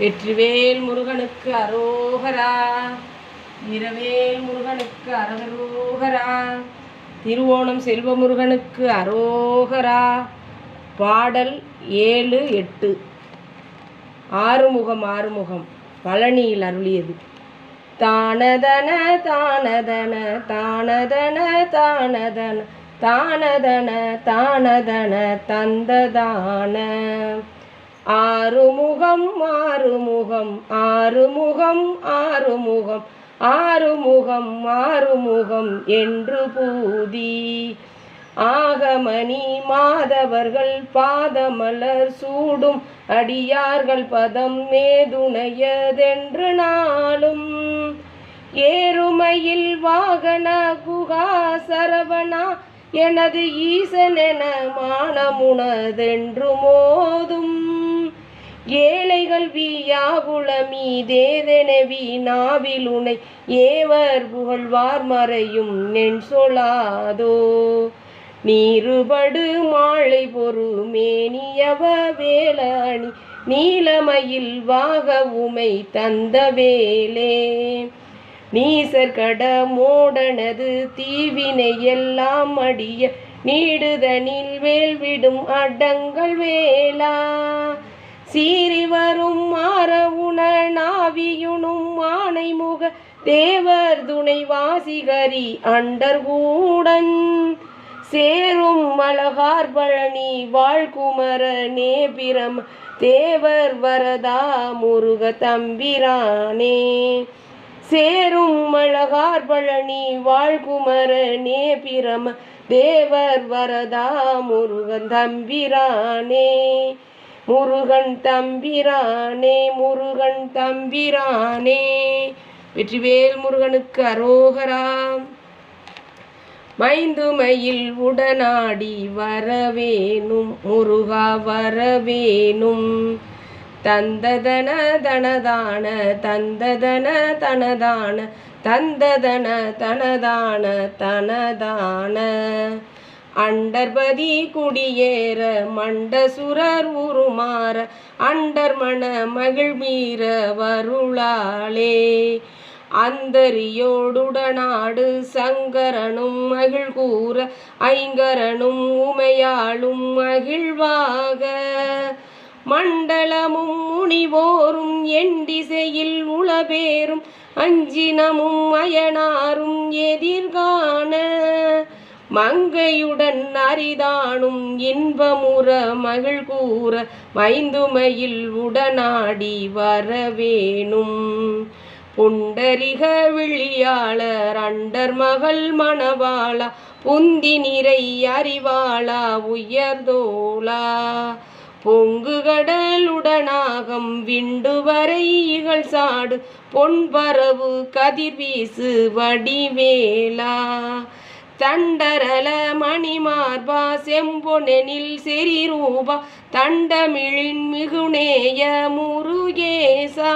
வெற்றிவேல் முருகனுக்கு அரோகரா இரவேல் முருகனுக்கு அரகரோகரா திருவோணம் செல்வமுருகனுக்கு அரோகரா. பாடல் ஏழு எட்டு. ஆறுமுகம் ஆறுமுகம். பழனியில் அருளியது. தானதன தானதன தானதன தானதன தானதன தானதன தந்ததான. ஆறுமுகம் ஆறுமுகம் ஆறுமுகம் ஆறுமுகம் ஆறுமுகம் ஆறுமுகம் என்று பூதி. ஆகமணி மாதவர்கள் பாதமலர் சூடும் அடியார்கள் பதம் மேதுணையதென்று நாளும். ஏறுமையில் வாகன குகா சரவணா எனது ஈசனென மானமுனதென்று மோதும். புகழ்வி யாவுளமீ தேதெனவி மீதேதெனவி நாவிலுனை ஏவர் புகழ்வார் மறையும் நென் சொலாதோ நீருபடு மாலை பொறு மேனியவ நீலமையில் நீலமயில் வாக உமை தந்த வேலே. நீசர்கட மோடனது தீவினை எல்லாம் அடிய நீடுதனில் வேல்விடும் அடங்கள் வேளா சீறி வரும் மாற உண நாவியுணும் தேவர் துணை வாசிகரி அண்டர்கூடன். சேரும் மலகார் பழனி வாழ்குமர நேபிரம் தேவர் வரதா முருக தம்பிரானே. சேரும் மழகார் பழனி வாழ்குமர நேபிரம் தேவர் வரதா முருகன் தம்பிரானே. முருகன் தம்பிரானே முருகன் தம்பிரானே. வெற்றிவேல் முருகனுக்கு அரோகரா. மைந்துமையில் உடனாடி வரவேணும் முருகா வரவேணும். தந்ததன தனதான தந்ததன தனதான தந்ததன தனதான தனதான. அண்டர்பதி குடியேற மண்டசுரர் உருமாற அண்டர் மண மகிழ்மீற வருளாளே. அந்தரியோடுடனாடு சங்கரனும் மகிழ் கூற ஐங்கரனும் உமையாளும் மகிழ்வாக மண்டலமும் முனிவோரும் எண்டிசையில் உளபேரும் அஞ்சினமும் அயனாரும் எதிர்காண. மங்கையுடன் அரிதானும் இன்பமுற மகிழ் கூற மைந்துமையில் உடனாடி வரவேணும். புண்டரிக விழியாளர் அண்டர் மகள் மணவாளா புந்தி நிறை அறிவாளா உயர்ந்தோளா பொங்கு கடலுடனாகம் விண்டு வரை இகழ் சாடு பொன்பரவு கதிர்வீசு வடிவேலா. தண்டரல மணிமார்பா செம்பொனெனில் செரிரூபா தண்டமிழின் மிகுநேய முருகேசா.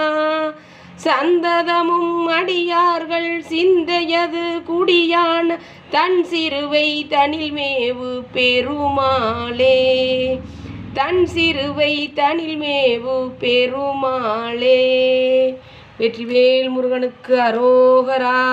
சந்ததமும் அடியார்கள் சிந்தையது குடியான் தன் சிறுவை தனில் மேவு பெருமாளே. தன் சிறுவை தனில் மேவு பெருமாளே. வெற்றிவேல் முருகனுக்கு அரோகரா.